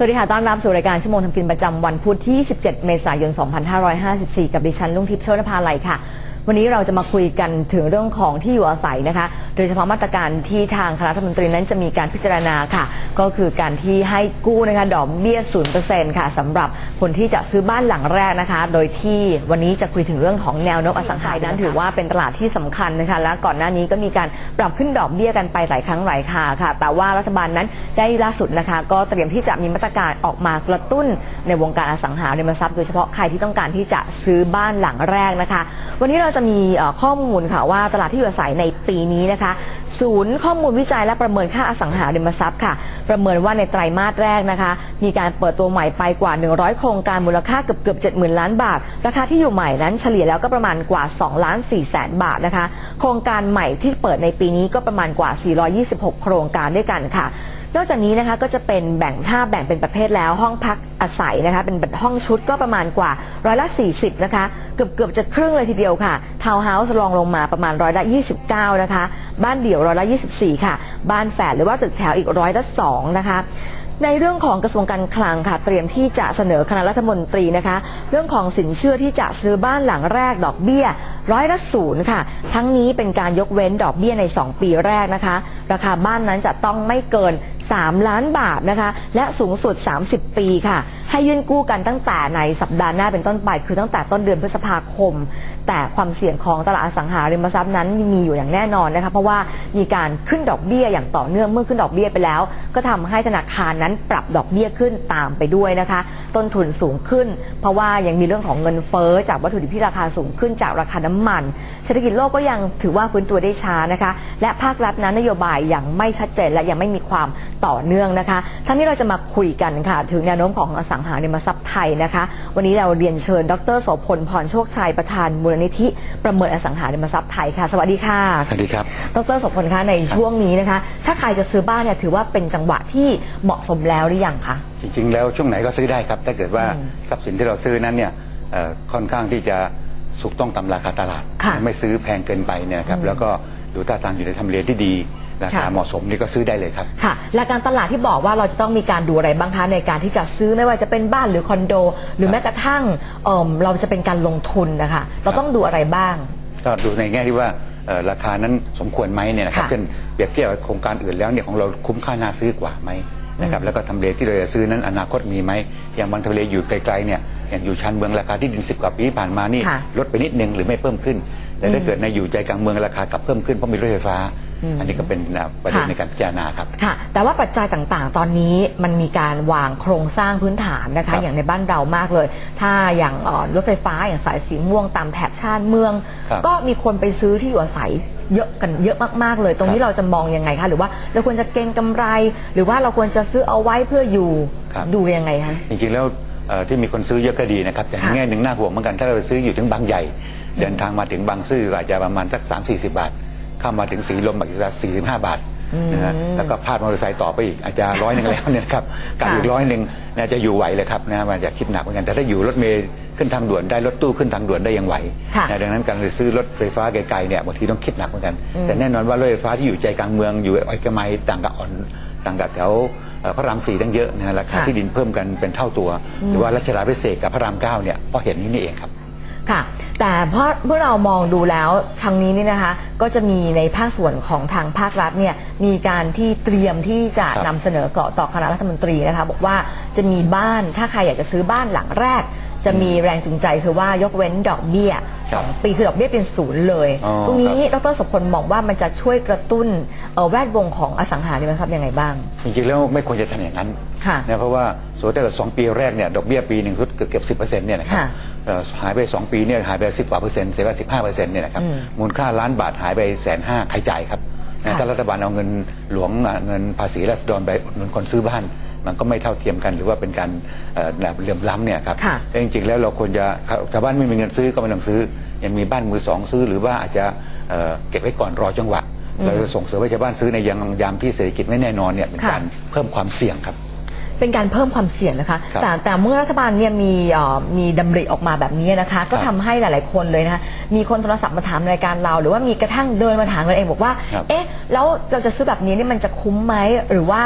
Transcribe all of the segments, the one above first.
สวัสดีค่ะ ต้อนรับสู่รายการชั่วโมงทำกินประจำวันพุธที่ 17 เมษายน 2554 กับดิฉันลุงทิพย์โชนภาลัยค่ะ วันนี้เราจะมาคุยกันถึงเรื่องของที่อยู่อาศัยนะคะ โดยเฉพาะมาตรการที่ทางคณะรัฐมนตรีนั้นจะมีการพิจารณาค่ะ ก็คือการที่ให้กู้นะคะดอกเบี้ย0%ค่ะสำหรับคนที่จะซื้อบ้านหลังแรกนะคะ โดยที่วันนี้จะคุยถึงเรื่องของแนวโน้มอสังหาริมทรัพย์นั้นถือว่าเป็นตลาดที่สำคัญนะคะ และก่อนหน้านี้ก็มีการปรับขึ้นดอกเบี้ยกันไปหลายครั้งหลายคราค่ะ แต่ว่ารัฐบาลนั้นได้ล่าสุดนะคะ ก็เตรียมที่จะมีมาตรการออกมากระตุ้นในวงการอสังหาริมทรัพย์โดยเฉพาะใครที่ต้องการที่จะซื้อบ้านหลังแรกนะคะ วันนี้เราจะจะมีข้อมูลค่ะว่าตลาดที่อยู่อาศัยในปีนี้นะคะ ศูนย์ข้อมูลวิจัยและประเมินค่าอสังหาริมทรัพย์ค่ะ ประเมินว่าในไตรมาสแรกนะคะ มีการเปิดตัวใหม่ไปกว่า 100 โครงการมูลค่าเกือบเกือบ70,000 ล้านบาท ราคาที่อยู่ใหม่นั้นเฉลี่ยแล้วก็ประมาณกว่า2ล้าน4แสนบาทนะคะ โครงการใหม่ที่เปิดในปีนี้ก็ประมาณกว่า 426 โครงการด้วยกันค่ะ นอกจากนี้นะคะก็จะเป็นแบ่งถ้าแบ่งเป็นประเภทแล้วห้องพักอาศัยนะคะเป็นห้องชุดก็ประมาณกว่าร้อยละ 40 นะคะ เกือบเกือบจะครึ่งเลยทีเดียวค่ะทาวน์เฮาส์รองลงมาประมาณร้อยละ 29 นะคะ บ้านเดี่ยวร้อยละ 24 ค่ะ บ้านแฝดหรือว่าตึกแถวอีกร้อยละ2นะคะในเรื่องของกระทรวงการคลังค่ะ เตรียมที่จะเสนอคณะรัฐมนตรีนะคะ เรื่องของสินเชื่อที่จะซื้อบ้านหลังแรกดอกเบี้ยร้อยละศูนย์ค่ะ ทั้งนี้เป็นการยกเว้นดอกเบี้ยใน 2 ปีแรกนะคะ ราคาบ้านนั้นจะต้องไม่เกิน 3 ล้านบาทนะคะ และสูงสุด 30 ปีค่ะ ให้ยื่นกู้กันตั้งแต่ในสัปดาห์หน้าเป็นต้นไป คือตั้งแต่ต้นเดือนพฤษภาคม แต่ความเสี่ยงของตลาดอสังหาริมทรัพย์นั้นมีอยู่อย่างแน่นอนนะคะเพราะว่ามีการขึ้นดอกเบี้ยอย่างต่อเนื่องเมื่อขึ้นดอกเบี้ยไปแล้ว ก็ทำให้ธนาคารนั้นปรับดอกเบี้ยขึ้นตามไปด้วยนะคะ ต้นทุนสูงขึ้น เพราะว่ายังมีเรื่องของเงินเฟ้อจากวัตถุดิบที่ราคาสูงขึ้นจากราคาน้ำมัน เศรษฐกิจโลกก็ยังถือว่าฟื้นตัวได้ช้านะคะ และภาครัฐนั้นนโยบายยังไม่ชัดเจนและยังไม่มีความต่อเนื่องนะคะ ทั้งนี้เราจะมาคุยกันค่ะ ถึงแนวโน้มของอสังหาริมทรัพย์ไทยนะคะ วันนี้เราเรียนเชิญ ดรโสพลพรโชคชัยประธานมูลนิธิ ประเมินอสังหาริมทรัพย์ไทยค่ะ สวัสดีค่ะสวัสดีครับ ดรโสพลคะในช่วงนี้นะคะ ถ้าใครจะซื้อบ้านเนี่ยถือว่าเป็นจังหวะที่เหมาะสมแล้วหรือยังคะจริงๆ แล้วช่วงไหนก็ซื้อได้ครับถ้าเกิดว่าทรัพย์สินที่เราซื้อนั้นเนี่ยเอ่อค่อนข้างที่จะสุกต้องตามราคาตลาด ค่ะไม่ซื้อแพงเกินไปเนี่ยครับแล้วก็ดูท่าทางอยู่ในทำเลที่ดี ราคาค่ะเหมาะสมนี่ก็ซื้อได้เลยครับ ค่ะและการตลาดที่บอกว่าเราจะต้องมีการดูอะไรบ้างคะในการที่จะซื้อไม่ว่าจะเป็นบ้านหรือคอนโด หรือแม้กระทั่งเอิ่มเราจะเป็นการลงทุนนะคะเราต้องดูอะไรบ้าง ก็ดูในแง่ที่ว่าเอ่อราคานั้นสมควรไหมเนี่ยนะครับค่ะเช่นเปรียบเทียบกับโครงการอื่นแล้วเนี่ยของเราคุ้มค่าน่าซื้อกว่าไหมนะครับแล้วก็ทำเลที่เราจะซื้อนั้นอนาคตมีไหมอย่างบางทำเลอยู่ไกลๆเนี่ยอย่างอยู่ชานเมืองราคาที่ดินสิบกว่าปีที่ผ่านมานี่ค่ะลดไปนิดนึงหรือไม่เพิ่มขึ้น แต่ถ้าเกิดในอยู่ใจกลางเมืองราคากลับเพิ่มขึ้นเพราะมีรถไฟฟ้า อันนี้ก็เป็นประเด็นค่ะในการพิจารณาครับ ค่ะ แต่ว่าปัจจัยต่างๆ ตอนนี้มันมีการวางโครงสร้างพื้นฐานนะครัคะ บอย่างในบ้านเรามากเลย ถ้าอย่างเอ่อรถไฟฟ้าอย่างสายสีม่วงตามแถบชานเมือง ครับก็มีคนไปซื้อที่อยู่อาศัยเยอะกันเยอะมากๆเลย ตรงนี้ครับเราจะมองยังไงคะหรือว่าเราควรจะเก็งกำไร หรือว่าเราควรจะซื้อเอาไว้เพื่ออยู่ครับ ดูยังไงคะ จริงๆแล้วเอ่อที่มีคนซื้อเยอะก็ดีนะครับแต่ในค่ะแง่หนึ่งน่าห่วงเหมือนกันถ้าเราไปซื้ออยู่ถึงบางใหญ่ เดินทางมาถึงบางซื่อก็อาจจะประมาณสัก 3 4 0 บาท เข้ามาถึงสีลมอีกสัก45บาทนะฮะแล้วก็พาดมอเตอร์ไซค์ต่อไปอีกอาจจะร้อยหนึ่งแล้วเนี่ยนะครับการอีกร้อยหนึ่งน่าจะอยู่ไหวเลยครับนะมันจะคิดหนักเหมือนกันแต่ถ้าอยู่รถเมล์ขึ้นทางด่วนได้รถตู้ขึ้นทางด่วนได้ยังไหวค่ะนะดังนั้นการไปซื้อรถไฟฟ้าไกลๆเนี่ยบางทีต้องคิดหนักเหมือนกัน แต่แน่นอนว่ารถไฟฟ้าที่อยู่ใจกลางเมืองอยู่ไอกมัยต่างกับอ่อนต่างกับแถวเอ่อพระรามสี่ตั้งเยอะนะฮะราคาค่ะที่ดินเพิ่มกันเป็นเท่าตัว หรือว่ารัชดาพิเศษกกับพระรามเก้าเนี่ยเพราะเห็นนี้นี่เองครับ ค่ะ แต่เพราะเมื่อเรามองดูแล้วทางนี้นี่นะคะ ก็จะมีในภาคส่วนของทางภาครัฐเนี่ยมีการที่เตรียมที่จะครับ นำเสนอเกาะต่อคณะรัฐมนตรีนะคะ บอกว่าจะมีบ้านถ้าใครอยากจะซื้อบ้านหลังแรก จะมีแรงจูงใจคือว่ายกเว้นดอกเบี้ยครับ2ปีคือดอกเบี้ยเป็นศูนย์เลยอ๋อตรงนี้ครัดรสมพลมองว่ามันจะช่วยกระตุ้นเอ่อแวดวงของอสังหาริมทรัพย์ยังไงบ้าง จริงๆแล้วไม่ควรจะทำอย่างนั้นค่ะนะเพราะว่าสมมติถ้าเกิดสองปีแรกเนี่ยดอกเบี้ยปีหนึ่งเกือบเกือบสิบเปอร์เซ็นต์เนี่ยนะครับค่ะเอ่อ หายไปสองปีเนี่ยหายไปสิบกว่าเปอร์เซ็นต์เสียไปสิบห้าเปอร์เซ็นต์เนี่ยนะครับมูลค่าล้านบาทหายไปแสนห้าใครจ่ายครับนะค่ะถ้ารัฐบาลเอาเงินหลวงอะเงินภาษีรัษฎรไปอุดหนุนคนซื้อบ้าน มันก็ไม่เท่าเทียมกัน หรือว่าเป็นการเอ่อแบบเหลื่อมล้ำเนี่ยครับค่ะแต่จริงๆแล้วเราควรจะชาวบ้านไม่มีเงินซื้อก็ไม่ต้องซื้อ ยังมีบ้านมือสองซื้อ หรือว่าอาจจะเอ่อเก็บไว้ก่อนรอจังหวะเราจะส่งเสริมให้ชาวบ้านซื้อในยังยามที่เศรษฐกิจไม่แน่นอนเนี่ยเป็นค่ะการเพิ่มความเสี่ยงครับ เป็นการเพิ่มความเสี่ยงนะคะ ครับแต่แต่เมื่อรัฐบาลเนี่ยมีเอ่อมีดำริออกมาแบบนี้นะคะ ก็ครับทำให้หลาย ๆ คนเลยนะคะมีคนโทรศัพท์มาถามรายการเรา หรือว่ามีกระทั่งเดินมาถามกันเองบอกว่า ครับ เอ๊ะ แล้วเราจะซื้อแบบนี้นี่มันจะคุ้มไหมหรือว่า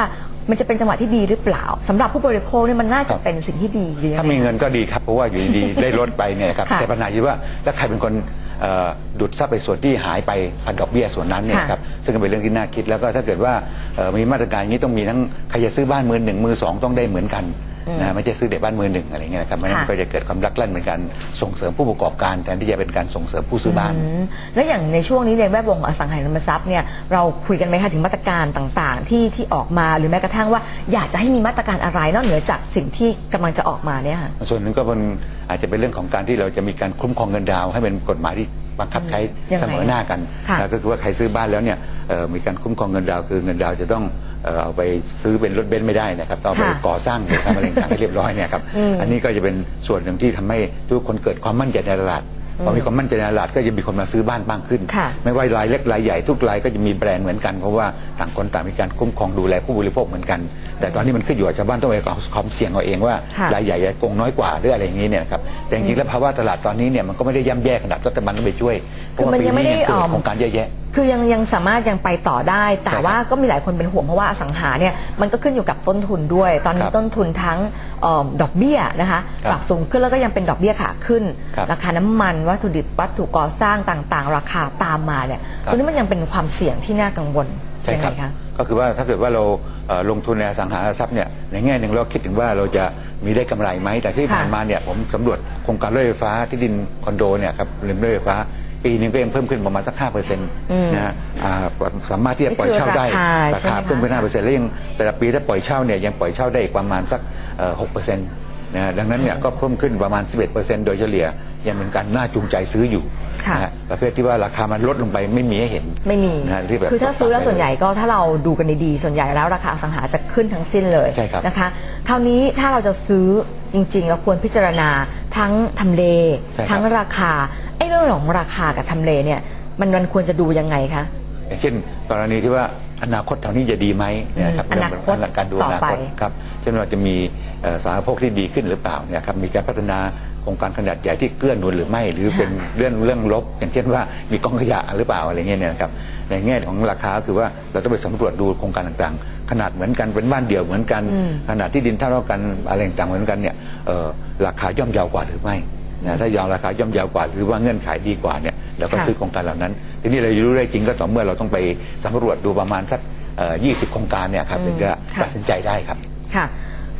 มันจะเป็นจังหวะที่ดีหรือเปล่าสำหรับผู้บริโภคเนี่ยมันน่าจะครับเป็นสิ่งที่ดีหรือยังถ้าไงมีเงินก็ดีครับ เพราะว่าอยู่ดีๆ ได้ลดไปเนี่ยครับค่ะแต่ปัญหาอยู่ว่าแล้วใครเป็นคนเอ่อดูดซับไปส่วนที่หายไปพันดอกเบี้ยส่วนนั้นเนี่ยค่ะครับซึ่งก็เป็นเรื่องที่น่าคิดแล้วก็ถ้าเกิดว่าเอ่อ มีมาตรการอย่างนี้ต้องมีทั้งใครจะซื้อบ้านมือหนึ่งมือสองต้องได้เหมือนกันนะไม่ใช่ซื้อแต่บ้านมือหนึ่งอะไรเงี้ยครับไม่งั้นค่ะก็จะเกิดความรักลั่นเป็นการส่งเสริมผู้ประกอบการแทนที่จะเป็นการส่งเสริมผู้ซื้อบ้านอืมแล้วอย่างในช่วงนี้ในแวดวงของอสังหาริมทรัพย์เนี่ยเราคุยกันไหมคะถึงมาตรการต่างๆ ที่ที่ออกมาหรือแม้กระทั่งว่า อยากจะให้มีมาตรการอะไรนอกเหนือจากสิ่งที่กำลังจะออกมาเนี่ยค่ะส่วนหนึ่งก็เป็นอาจจะเป็นเรื่องของการที่เราจะมีการคุ้มครองเงินดาวน์ให้เป็นกฎหมายที่ บังคับใช้ยังไงเสมอหน้ากันค่ะนะก็คือว่าใครซื้อบ้านแล้วเนี่ยเอ่อมีการคุ้มครองเงินดาวน์คือเงินดาวน์จะต้องเอ่อเอาไปซื้อเป็นรถเบนซ์ไม่ได้นะครับต้องเอาไปค่ะก่อสร้างหรือทำอะไรต่างๆให้เรียบร้อยเนี่ยครับอันนี้ก็จะเป็นส่วนหนึ่งที่ทำให้ทุกคนเกิดความมั่นใจในตลาด พอมีความมั่นใจในตลาดก็จะมีคนมาซื้อบ้านบ้างขึ้นค่ะไม่ว่ารายเล็กรายใหญ่ทุกรายก็จะมีแบรนด์เหมือนกันเพราะว่าต่างคนต่างมีการคุ้มครองดูแลผู้บริโภคเหมือนกัน แต่ตอนนี้มันขึ้นอยู่กับชาวบ้านต้องไปเอาความเสี่ยงเอาเองว่าค่ะรายใหญ่จะโกงน้อยกว่าหรืออะไรอย่างนี้เนี่ยครับแต่จริงๆแล้วภาวะตลาดตอนนี้เนี่ยมันก็ไม่ได้ย่ำแย่ขนาดรัฐบาลต้องไปช่วยเพคือราะว่ามันปียังไม่นี้ได้เนี่ยเกิอ่ดอมโครงการเยอะแยะ คือยังยังสามารถยังไปต่อได้ แต่ใช่ครับว่าก็มีหลายคนเป็นห่วงเพราะว่าอสังหาเนี่ยมันก็ขึ้นอยู่กับต้นทุนด้วย ตอนนี้ครับต้นทุนทั้งเอ่อดอกเบี้ยนะคะครับปรับสูงขึ้นแล้วก็ยังเป็นดอกเบี้ยขาขึ้นครับราคาน้ำมันวัตถุดิบวัตถุก่อสร้างต่างๆ ราคาตามมาเนี่ยครับตรงนี้มันยังเป็นความเสี่ยงที่น่ากังวลใช่ยังคไงรับคะก็คือว่าถ้าเกิดว่าเราเอ่อลงทุนในอสังหาริมทรัพย์เนี่ยในแง่หนึ่งเราคิดถึงว่าเราจะมีได้กำไรไหมแต่ที่ค่ะผ่านมาเนี่ยผมสำรวจโครงการรถไฟฟ้าที่ดินคอนโดเนี่ยครับริมรถไฟฟ้า ปีหนึงก็ยังเพิ่มขึ้นประมาณสักห้าเปอร์เซ็นต์นะฮะอ่าสามารถที่จะปล่อยเช่าได้นี่คือราคาใช่ไหมคะเพิ่มขึ้นห้าเปอร์เซ็นต์แล้วยังแต่ละปีถ้าปล่อยเช่าเนี่ยยังปล่อยเช่าได้อีกประมาณสักหกเปอร์เซ็นต์นะฮะดังนั้นเนี่ยก็เพิ่มขึ้นประมาณ 11%โดยเฉลี่ยยังเป็นการน่าจูงใจซื้ออยู่ค่ะนะฮะประเภทที่ว่าราคามันลดลงไปไม่มีให้เห็นไม่มี นะฮะที่แบบ คือถ้าซื้อแล้วส่วนใหญ่ก็ถ้าเราดูกันดีๆ ส่วนใหญ่แล้วราคาอสังหาจะขึ้นทั้งสิ้นเลยใช่ครับนะคะคราวนี้ถ้าเราจะซื้อจริงๆเราควรพิจารณาทั้งทำเล ใช่ครับทั้งราคาไอ้ เรื่องของราคากับทำเลเนี่ยมันมันควรจะดูยังไงคะ อย่างเช่นกรณีที่ว่าอนาคตแถวนี้จะดีไหมเนะครับอืมอนาคตเรื่องการดูต่ออนาไปคตครับเช่นว่าจะมีเอ่อสาธารณภพที่ดีขึ้นหรือเปล่าเนี่ยครับมีการพัฒนาโครงการขนาดใหญ่ที่เกื้อหนุนหรือไม่ หรือเป็นเรื่องเรื่องลบ อย่างเช่นว่ามีกองขยะหรือเปล่าอะไรเงี้ยเนี่ยนะครับในแง่ของราคาก็คือว่าเราต้องไปสำรวจดูโครงการต่างๆ ขนาดเหมือนกันเป็นบ้านเดี่ยวเหมือนกันขนาดที่ดินเท่ากันอะไรต่างๆเหมือนกันเนี่ยเอ่อราคาย่อมเยาวกว่าหรือไม่ นะถ้ายอมราคาย่อมเยาวกว่าหรือว่าเงื่อนไขดีกว่าเนี่ยเราก็ค่ะ ซื้อโครงการเหล่านั้น ทีนี้เราจะรู้ได้จริงก็ต่อเมื่อเราต้องไปสำรวจดูประมาณสักเอ่อ20โครงการเนี่ยครับอืมถึงจะค่ะตัดสินใจได้ครับ ค่ะ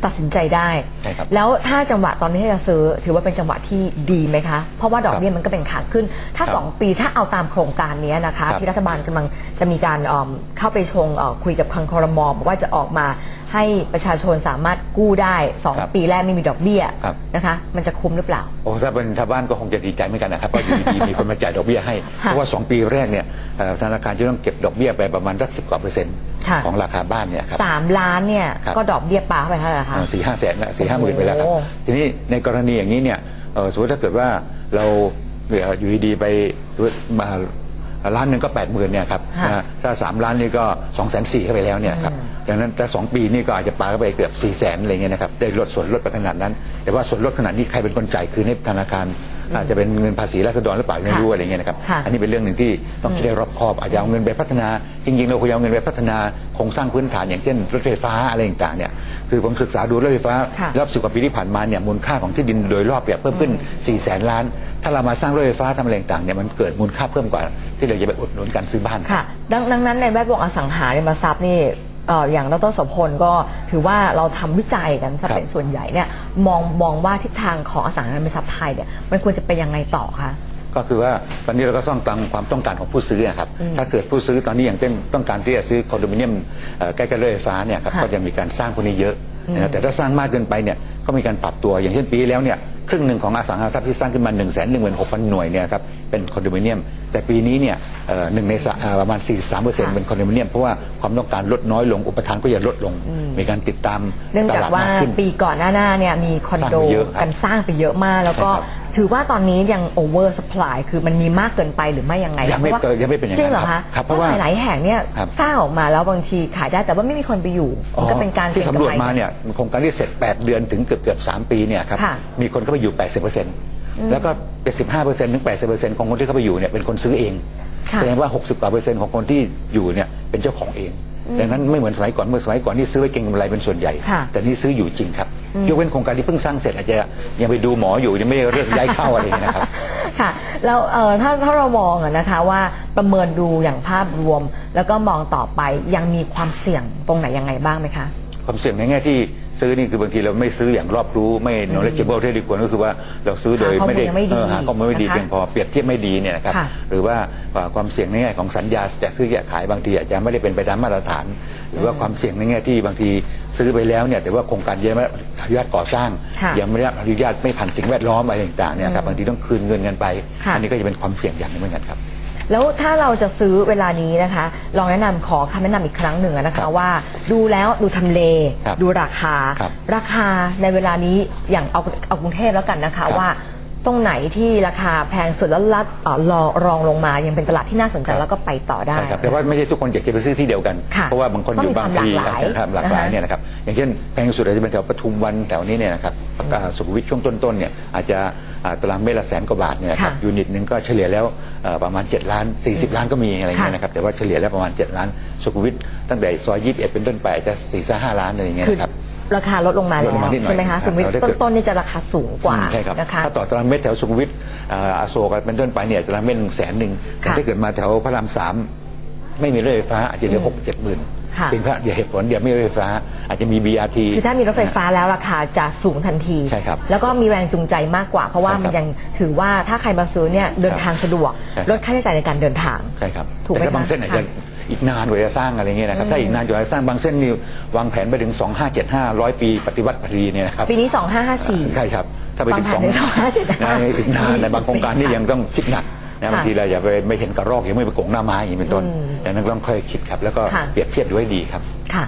ตัดสินใจได้ ใช่ครับ แล้วถ้าจังหวะตอนนี้ที่จะซื้อ ถือว่าเป็นจังหวะที่ดีไหมคะ เพราะว่าดอกครับเบี้ยมันก็เป็นขาขึ้น ถ้า ครับ2 ปีถ้าเอาตามโครงการนี้นะคะ ครับที่รัฐบาลกำลังจะมีการเอิ่มเข้าไปชงเอ่อคุยกับคังคอรมอบอกว่าจะออกมาให้ประชาชนสามารถกู้ได้ ครับ2 ปีแรกไม่มีดอกเบี้ยครับ นะคะ มันจะคุ้มหรือเปล่า โอ้ถ้าเป็นชาวบ้านก็คงจะดีใจเหมือนกันนะครับเพราะอยู่ดีๆ มีคนมาจ่ายดอกเบี้ยให้ค่ะเพราะว่า 2 ปีแรกเนี่ยเอ่อธนาคารจะต้องเก็บดอกเบี้ยไปประมาณสักสิบกว่าเปอร์เซ็นต์ค่ะ ของราคาบ้านเนี่ยครับ3ล้านเนี่ยครับก็ดอกเบี้ยปลาเข้าไปเท่าไหร่คะสี่ห้าแสนละสี่ห้าหมื่นไปแล้วครับโอ้ทีนี้ในกรณีอย่างนี้เนี่ยเอ่อสมมติถ้าเกิดว่าเราเอ่ออยู่ดีๆไปมาล้านหนึ่งก็แปดหมื่นเนี่ยครับค่ะนะฮะถ้าสามล้านนี่ก็สองแสนสี่เข้าไปแล้วเนี่ยครับ ดังนั้นแต่สองปีนี่ก็อาจจะปาเข้าไปเกือบสี่แสนอะไรเงี้ยนะครับได้ลดส่วนลดไปขนาดนั้น แต่ว่าส่วนลดขนาดนี้ใครเป็นคนจ่ายคืนให้ธนาคาร อาจจะเป็นเงินภาษีราษฎรหรือเปล่าไม่รู้อะไรเงี้ยนะครับค่ะอันนี้เป็นเรื่องหนึ่งที่ต้องคิดให้รอบคอบอาจจะเอาเงินไปพัฒนา จริงๆเราควรจะเอาเงินไปพัฒนาโครงสร้างพื้นฐานอย่างเช่นรถไฟฟ้าอะไรต่างๆเนี่ยคือผมศึกษาดูรถไฟฟ้าค่ะรอบสิบกว่าปีที่ผ่านมาเนี่ยมูลค่าของที่ดินโดยรอบเนี่ยเพิ่มขึ้น4ี่แสนล้าน ถ้าเรามาสร้างรถไฟฟ้าทำอะไรต่างๆเนี่ยมันเกิดมูลค่าเพิ่มกว่าที่เราจะไปอุดหนุนการซื้อบ้านค่ะดังดังนั้นในแวดวงอสังหาริมทรัพย์นี่ เอ่ออย่างดรโสพลก็ถือว่าเราทำวิจัยกันซะครับเป็นส่วนใหญ่เนี่ยมองมองว่าทิศทางของอสังหาริมทรัพย์ไทยเนี่ยมันควรจะไปยังไงต่อคะ ก็คือว่าตอนนี้เราก็ต้องตามความต้องการของผู้ซื้อนะครับ ถ้าเกิดผู้ซื้อตอนนี้อย่างเช่นต้องการที่จะซื้อคอนโดมิเนียมเอ่อใกล้ๆรถไฟฟ้าเนี่ยครับค่ะก็จะมีการสร้างพวกนี้เยอะนะครับแต่ถ้าสร้างมากเกินไปเนี่ยก็มีการปรับตัวอย่างเช่นปีที่แล้วเนี่ย ครึ่งหนึ่งของอสังหาริมทรัพย์ที่สร้างขึ้นมา1นึ่งแสนหนึ่งหมื่นหกพันหน่วยเนี่ยครับเป็นคอนโดมิเนียม แต่ปีนี้เนี่ยเอ่อหนึ่งในสะเอ่อประมาณ 43เปอร์เซ็นต์ค่ะเป็นคอนโดมิเนียม เพราะว่าความต้องการลดน้อยลง อุปทานก็จะลดลง มีการติดตามเนื่องตจากลาดว่ามากขึ้นปีก่อนหน้าหน้าเนี่ยมีคอนโดสร้างไปเยอะครับกันสร้างไปเยอะมาก แล้วก็ใช่ครับถือว่าตอนนี้ยังโอเวอร์สปายคือมันมีมากเกินไปหรือไม่ยังไงยังไม่พราะว่าเกินยังไม่เป็นอย่างนั้นจริงเหรอครัคะบครับเพราะว่าหลายๆแห่งเนี่ยครับสร้างออกมาแล้วบางทีขายได้แต่ว่าไม่มีคนไปอยู่มันก็เป็นการที่เก็งสำรวจกำไมาเนี่ยโครงการที่เสร็จ 8 เดือนถึงเกือบเกือบ3ปีเนี่ยครับค่ะมีคนเข้าไปอยู่ 80%แล้วก็ 75%ถึง 80%ของคนที่เข้าไปอยู่เนี่ยเป็นคนซื้อเอง ค่ะ แสดงว่า 60กว่าเปอร์เซ็นต์ของคนที่อยู่เนี่ยเป็นเจ้าของเอง ดังนั้นไม่เหมือนสมัยก่อนเมื่อสมัยก่อนนี่ซื้อไว้เก็งกำไรเป็นส่วนใหญ่ ค่ะแต่นี่ซื้ออยู่จริงครับ ยกเว้นโครงการที่เพิ่งสร้างเสร็จอาจจะยังไปดูหมออยู่ยังไม่ได้เลือกย้ายเข้าอะไรอย่างเงี้ยนะครับ ค่ะแล้วเอ่อถ้าถ้าเรามองอะนะคะว่าประเมินดูอย่างภาพรวม แล้วก็มองต่อไปยังมีความเสี่ยงตรงไหนยังไงบ้างไหมคะ ความเสี่ยงในแง่ที่ซื้อนี่คือบางทีเราไม่ซื้ออย่างรอบรู้ไม่ knowledgeable ที่ดีควรก็คือว่าเราซื้อโดยหาข้อมูลไม่ได้ยังไม่ดีเออหาข้อมูลไม่ดีนะคะเพียงพอเปรียบเทียบไม่ดีเนี่ยนะครับค่ะหรือว่าความเสี่ยงในแง่ของสัญญาจะซื้อแยกขายบางทีอาจจะไม่ได้เป็นไปตามมาตรฐาน หรือว่าความเสี่ยงในแง่ที่บางทีซื้อไปแล้วเนี่ยแต่ว่าโครงการยังไม่ได้อนุญาตก่อสร้างค่ะยังไม่ได้อนุญาตไม่ผ่านสิ่งแวดล้อมอะไรต่างๆเนี่ยครับบางทีต้องคืนเงินกันไปค่ะอันี้ก็จะเป็นความเสี่ยงอย่างหนึงเหมือนกันครับ แล้วถ้าเราจะซื้อเวลานี้นะคะ ลองแนะนำขอคำแนะนำอีกครั้งหนึ่งอะนะครัคะบว่า ดูแล้วดูทำเล ครับดูราคา ครับราคาในเวลานี้อย่างเอาเอากรุงเทพแล้วกันนะคะ ครับว่าตรงไหนที่ราคาแพงสุดแล้วลัดเอ่อรอรองลงมายังเป็นตลาดที่น่าสนใจครับ แล้วก็ไปต่อได้ ใช่ครับแต่ว่าไม่ใช่ทุกคนอยากจะไปซื้อที่เดียวกัน ค่ะเพราะว่าบางคนต้องอยู่มีบางความทีหลากหลายนะครับหลากหลายนะคะ เนี่ยนะครับอย่างเช่นแพงสุดอาจจะเป็นแถวปทุมวันแถวนี้เนี่ยนะครับอ่าสุขุมวิทช่วงต้นๆเนี่ยอาจจะอ่า ตารางเมตรละแสนกว่าบาทเนี่ยนะครับค่ะยูนิตหนึ่งก็เฉลี่ยแล้วเอ่อประมาณ 7 ล้าน 40 ล้านก็มีอะไรเงี้ยค่ะนะครับแต่ว่าเฉลี่ยแล้วประมาณ 7 ล้านสุขุมวิทตั้งแต่ซอย21 เป็นต้นไปอาจจะ4ี่ห้าล้านอะไรอย่างเงี้ยคือนะครับ ราคาลดลงมาลแล้ดลงวมานิดหน่อยใช่ไหมคะครับสมมติเราได้เกิด ต้นๆนี่จะราคาสูงกว่าอืมใช่ครับนะคะ ถ้าต่อตารางเมตรแถวสุขุมวิทอ่าอโศกเป็นต้นไปเนี่ยตารางเมตรแสนหนึ่งแต่ค่ะถ้าเกิดมาแถวพระรามสามไม่มีรถไฟฟ้าอาจจะเหลือหกเจ็ดหมื่นค่ะ เป็นเพราะเดี๋ยวเหตุผลเดี๋ยวไม่มีรถไฟฟ้า อาจจะมี BRT คือถ้ามีรถไฟฟ้าแล้วราคาจะสูงทันทีใช่ครับแล้วก็มีแรงจูงใจมากกว่า เพราะว่าใช่ครับมันยังถือว่าถ้าใครมาซื้อเนี่ยเดินทางสะดวกใช่ครับลดค่าใช้จ่ายในการเดินทางใช่ครับถูกไหมแต่ถ้าบางคะเส้นอาจจะค่ะอีกนานกว่าจะสร้างอะไรเงี้ยนะครับถ้าอีกนานกว่าจะสร้างบางเส้นนี่วางแผนไปถึง 2575ร้อยปีปฏิวัติพอดีเนี่ยนะครับปีนี้ 2554ใช่ครับถ้าไปถึงวางสองแผนใน2575นะอีกนานในบางโครงการนี่ยังต้องคิดหนัก นะค่ะบางทีเราอย่าไปไม่เห็นกระรอกยังไม่ไปโกงหน้าไม้อย่างนี้เป็นต้นดังนั้นต้องค่อยคิดครับ แล้วก็ค่ะเปรียบเทียบดูให้ดีครับค่ะ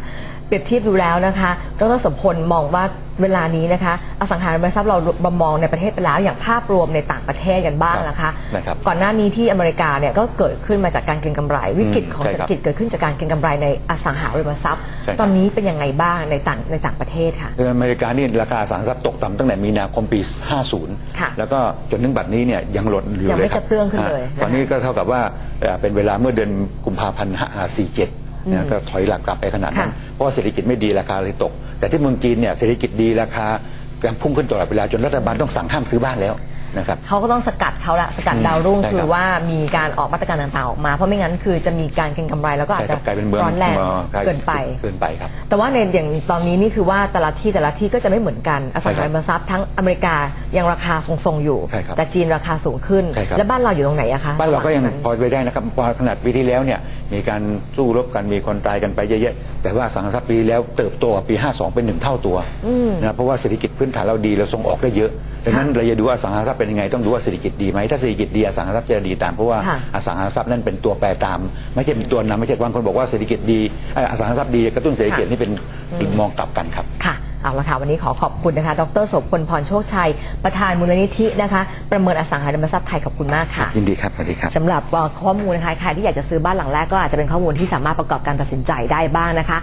เปรียบเทียบดูแล้วนะคะดรสมพลมองว่าเวลานี้นะคะ อสังหาริมทรัพย์เราบมองในประเทศไปแล้วอย่างภาพรวมในต่างประเทศกันบ้างนะคะ นะครับก่อนหน้านี้ที่อเมริกาเนี่ยก็เกิดขึ้นมาจากการเก็งกำไร วิกฤตของใช่เศรษครัฐบกิจเกิดขึ้นจากการเก็งกำไรในอสังหาริมทรัพย์ ใช่ครับ ตอนนี้เป็นยังไงบ้างในต่างในต่างประเทศค่ะ คืออเมริกานี่ราคาอสังหาริมทรัพย์ตกต่ำตั้งแต่มีนาคมปี ค่ะ 50 แล้วก็จนถึงบัดนี้เนี่ยยังหล่นอยู่ยังเลไม่ยครักระเตื้องขึ้นเลยอ่านะคะ ตอนนี้ก็เท่ากับว่าเอ่อเป็นเวลาเมื่อเดือนกุมภาพันธ์ 47 นะก็ถอยหลังกลับไปขนาดนั้นค่ะเพราะว่าเศรษฐกิจไม่ดีราคาเลยตก แต่ที่เมืองจีนเนี่ยเศรษฐกิจดีราคายังพุ่งขึ้นตลอดเวลาจนรัฐบาลต้องสั่งห้ามซื้อบ้านแล้วนะครับเขาก็ต้องสกัดเขาละสกัดอืมดาวรุ่งใช่ครับคือว่ามีการออกมาตรการต่างๆออกมา เพราะไม่งั้นคือจะมีการเก็งกำไรแล้วก็อาจใช่คจะรับกลายเป็นเมืองร้อนแรงมืองเกินไปเกินไปครับแต่ว่าในอย่างตอนนี้นี่คือว่าแต่ละที่แต่ละที่ก็จะไม่เหมือนกันอสังหาริมทรัพย์ทั้งอเมริกายังราคาทรงๆอยู่ใช่ครับแต่จีนราคาสูงขึ้นใช่ครับแล้วบ้านเราอยู่ตรงไหนอะคะบ้านเราก็ยังระหว่นั้นพอไปได้นะครับพอขนาดปีที่แล้วเนี่ยมีการสู้รบกันมีคนตายกันไปเยอะๆแต่ว่าสังหาริมทรัพย์ปีแล้วเติบโตกว่าปี 52 เป็นหนึ่งเท่าตัวนะเพราะว่าเศรษฐกิจพื้นฐานเราดีเราส่งออกได้เยอะดังนั้นเราจะดูว่าอสังหาริมทรัพย์เป็นยังไงต้องดูว่าเศรษฐกิจดีไหมถ้าเศรษฐกิจดีอสังหาริมทรัพย์จะดีตามเพราะว่าค่ะอสังหาริมทรัพย์นั่นเป็นตัวแปรตาม ไม่ใช่เป็นตัวนำไม่ใช่บางคนบอกว่าเศรษฐกิจดีเอ่ออสังหาริมทรัพย์ดีกระตุ้นเศรษฐกิจนี่เป็นมองกลับกันครับค่ะ เอาละค่ะวันนี้ขอขอบคุณนะคะ ดรโสพลพรโชคชัย ประธานมูลนิธินะคะ ประเมินอสังหาริมทรัพย์ไทยขอบคุณมากค่ะยินดีครับสวัสดีครับสำหรับเอ่อข้อมูลนะคะใครที่อยากจะซื้อบ้านหลังแรกก็อาจจะเป็นข้อมูลที่สามารถประกอบการตัดสินใจได้บ้างนะคะ